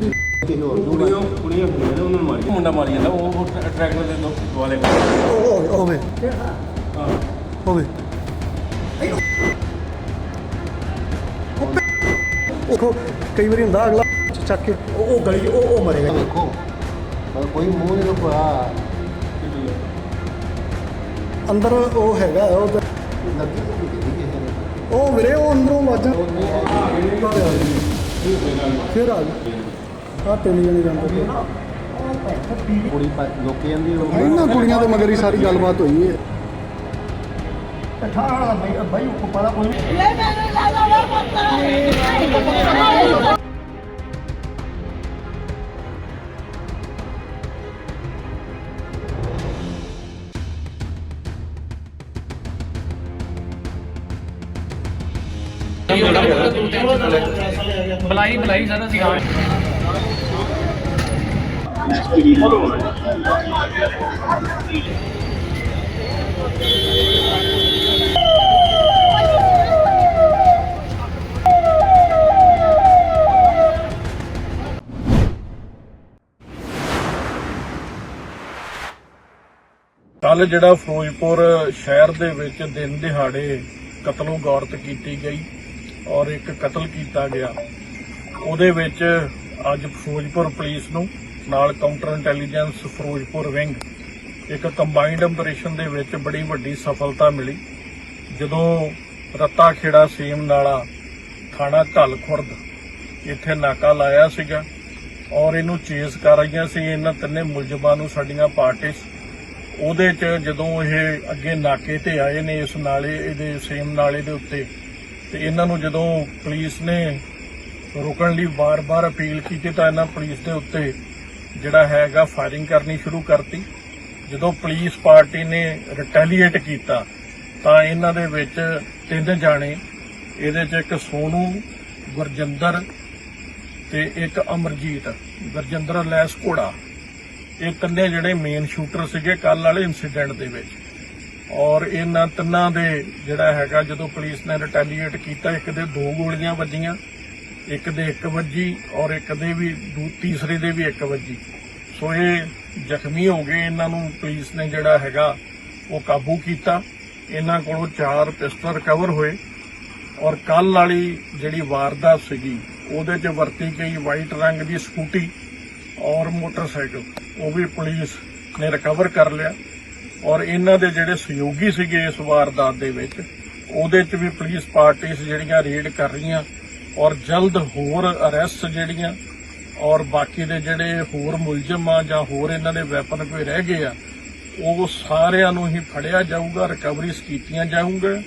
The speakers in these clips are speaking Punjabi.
ਤੇਰੀ ਕਿਸੇ ਹੋਰ ਨੂੰ ਕੁੜੀਆਂ ਕੁੜੀਆਂ ਕੁੜੀਆਂ ਨੇ ਉਹਨਾਂ ਨੂੰ ਮਾਰੀ ਮੁੰਡਾ ਮਾਰੀ ਜਾਂਦਾ ਉਹ ਟਰੈਕਟਰ ਦੇ ਦੋ ਦੁਆਲੇ ਉਹ ਹੋਵੇ ਹੋਵੇ ਉਹ ਕਈ ਵਾਰੀ ਹੁੰਦਾ ਅਗਲਾ ਚੱਕ ਕੇ ਉਹ ਉਹ ਗਲੀ ਉਹ ਉਹ ਮਰੇਗਾ। ਦੇਖੋ ਪਰ ਕੋਈ ਮੂੰਹ ਨਹੀਂ ਰੁਕਿਆ ਅੰਦਰ ਉਹ ਹੈਗਾ ਉਹ ਲੱਗੀ ਉਹ ਵੀਰੇ ਉਹ ਅੰਦਰੋਂ ਵੱਜ ਫਿਰ ਆ ਗਏ ਆ ਤਿੰਨ ਜਣੇ ਜਾਂਦੇ ਪਏ। ਕੁੜੀ ਪਾ ਲੋਕੀ ਜਾਂਦੀ ਉਹ ਇਹਨਾਂ ਕੁੜੀਆਂ ਦੇ ਮਗਰ ਹੀ ਸਾਰੀ ਗੱਲਬਾਤ ਹੋਈ ਹੈ ਲੈ ਮੈਨੂੰ ਲੈ ਜਾ ਪੁੱਤ ਬੁਲਾਈ ਬੁਲਾਈ ਸਰ ਅਸੀਂ ਆ ਕੱਲ ਜਿਹੜਾ ਫਿਰੋਜ਼ਪੁਰ ਸ਼ਹਿਰ ਦੇ ਵਿੱਚ ਦਿਨ ਦਿਹਾੜੇ ਕਤਲੋ ਗੌਰਤ ਕੀਤੀ ਗਈ ਔਰ ਇੱਕ ਕਤਲ ਕੀਤਾ ਗਿਆ। ਉਹਦੇ ਵਿੱਚ ਅੱਜ ਫਿਰੋਜ਼ਪੁਰ ਪੁਲਿਸ ਨੂੰ ਨਾਲ ਕਾਊਂਟਰ ਇੰਟੈਲੀਜੈਂਸ ਫਿਰੋਜ਼ਪੁਰ ਵਿੰਗ ਇੱਕ ਕੰਬਾਈਨਡ ਆਪਰੇਸ਼ਨ ਦੇ ਵਿੱਚ ਬੜੀ ਵੱਡੀ ਸਫਲਤਾ ਮਿਲੀ। ਜਦੋਂ ਰੱਤਾ ਖੇੜਾ ਸੀਮ ਨਾਲਾ ਥਾਣਾ ਘੱਲ ਖੁਰਦ ਇੱਥੇ ਨਾਕਾ ਲਾਇਆ ਸੀਗਾ ਔਰ ਇਹਨੂੰ ਚੇਸ ਕਰ ਰਹੀਆਂ ਸੀ, ਇਹਨਾਂ ਤਿੰਨੇ ਮੁਲਜ਼ਮਾਂ ਨੂੰ ਸਾਡੀਆਂ ਪਾਰਟੀਆਂ ਉਹਦੇ ਚ ਜਦੋਂ ਇਹ ਅੱਗੇ ਨਾਕੇ ਤੇ ਆਏ ਨੇ ਇਸ ਨਾਲੇ, ਇਹਦੇ ਸੇਮ ਨਾਲੇ ਦੇ ਉੱਤੇ, ਤੇ ਇਹਨਾਂ ਨੂੰ ਜਦੋਂ ਪੁਲਿਸ ਨੇ ਰੋਕਣ ਲਈ ਵਾਰ-ਵਾਰ ਅਪੀਲ ਕੀਤੀ ਤਾਂ ਇਹਨਾਂ ਪੁਲਿਸ ਦੇ ਉੱਤੇ ਜਿਹੜਾ ਹੈਗਾ ਫਾਇਰਿੰਗ ਕਰਨੀ ਸ਼ੁਰੂ ਕਰਤੀ। ਜਦੋਂ ਪੁਲਿਸ ਪਾਰਟੀ ਨੇ ਰਿਟੈਲੀਏਟ ਕੀਤਾ, ਤਾਂ ਇਹਨਾਂ ਦੇ ਵਿੱਚ ਤਿੰਨ ਜਾਣੇ, ਇਹਦੇ ਚ ਇੱਕ ਸੋਨੂ, ਗੁਰਜਿੰਦਰ ਤੇ ਇੱਕ ਅਮਰਜੀਤ, ਗੁਰਜਿੰਦਰ ਲੈਸ ਘੋੜਾ। ਇਹ ਤਿੰਨੇ ਜਿਹੜੇ ਮੇਨ ਸ਼ੂਟਰ ਸੀਗੇ ਕੱਲ ਵਾਲੇ ਇਨਸੀਡੈਂਟ ਦੇ ਵਿੱਚ। ਔਰ ਇਹਨਾਂ ਤਿੰਨਾਂ ਦੇ ਜਿਹੜਾ ਹੈਗਾ ਜਦੋਂ ਪੁਲਿਸ ਨੇ ਰਿਟੈਲੀਏਟ ਕੀਤਾ, ਇੱਕ ਦੇ ਦੋ ਗੋਲੀਆਂ ਵੱਜੀਆਂ। ਇੱਕ ਦੇ ਇੱਕ ਵੱਜੀ ਔਰ ਇੱਕ ਦੇ ਵੀ ਦੂ, ਤੀਸਰੇ ਦੇ ਵੀ ਇੱਕ ਵੱਜੀ। ਸੋ ਇਹ ਜ਼ਖਮੀ ਹੋ ਗਏ। ਇਹਨਾਂ ਨੂੰ ਪੁਲਿਸ ਨੇ ਜਿਹੜਾ ਹੈਗਾ ਉਹ ਕਾਬੂ ਕੀਤਾ। ਇਹਨਾਂ ਕੋਲੋਂ ਚਾਰ ਪਿਸਟਲ ਰਿਕਵਰ ਹੋਏ ਔਰ ਕੱਲ ਵਾਲੀ ਜਿਹੜੀ ਵਾਰਦਾਤ ਸੀਗੀ, ਉਹਦੇ 'ਚ ਵਰਤੀ ਗਈ ਵਾਈਟ ਰੰਗ ਦੀ ਸਕੂਟੀ ਔਰ ਮੋਟਰਸਾਈਕਲ। ਉਹ ਵੀ ਪੁਲਿਸ ਨੇ ਰਿਕਵਰ ਕਰ ਲਿਆ ਔਰ ਇਹਨਾਂ ਦੇ ਜਿਹੜੇ ਸਹਿਯੋਗੀ ਸੀਗੇ ਇਸ ਵਾਰਦਾਤ ਦੇ ਵਿੱਚ, ਉਹਦੇ 'ਚ ਵੀ ਪੁਲਿਸ ਪਾਰਟੀਆਂ ਜਿਹੜੀਆਂ ਰੇਡ ਕਰ ਰਹੀਆਂ ਔਰ ਜਲਦ ਹੋਰ ਅਰੈਸਟ ਜਿਹੜੀਆਂ, ਔਰ ਬਾਕੀ ਦੇ ਜਿਹੜੇ ਹੋਰ ਮੁਲਜ਼ਮ ਆ ਜਾਂ ਹੋਰ ਇਹਨਾਂ ਦੇ ਵੈਪਨ ਕੋਈ ਰਹਿ ਗਏ ਆ, ਉਹ ਸਾਰਿਆਂ ਨੂੰ ਹੀ ਫੜਿਆ ਜਾਊਗਾ, ਰਿਕਵਰੀਜ਼ ਕੀਤੀਆਂ ਜਾਊਗਾ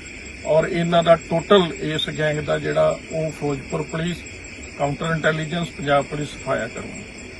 ਔਰ ਇਹਨਾਂ ਦਾ ਟੋਟਲ ਇਸ ਗੈਂਗ ਦਾ ਜਿਹੜਾ ਉਹ Firozpur police, counter intelligence, Punjab police, ਸਫਾਇਆ ਕਰੂਗੀ।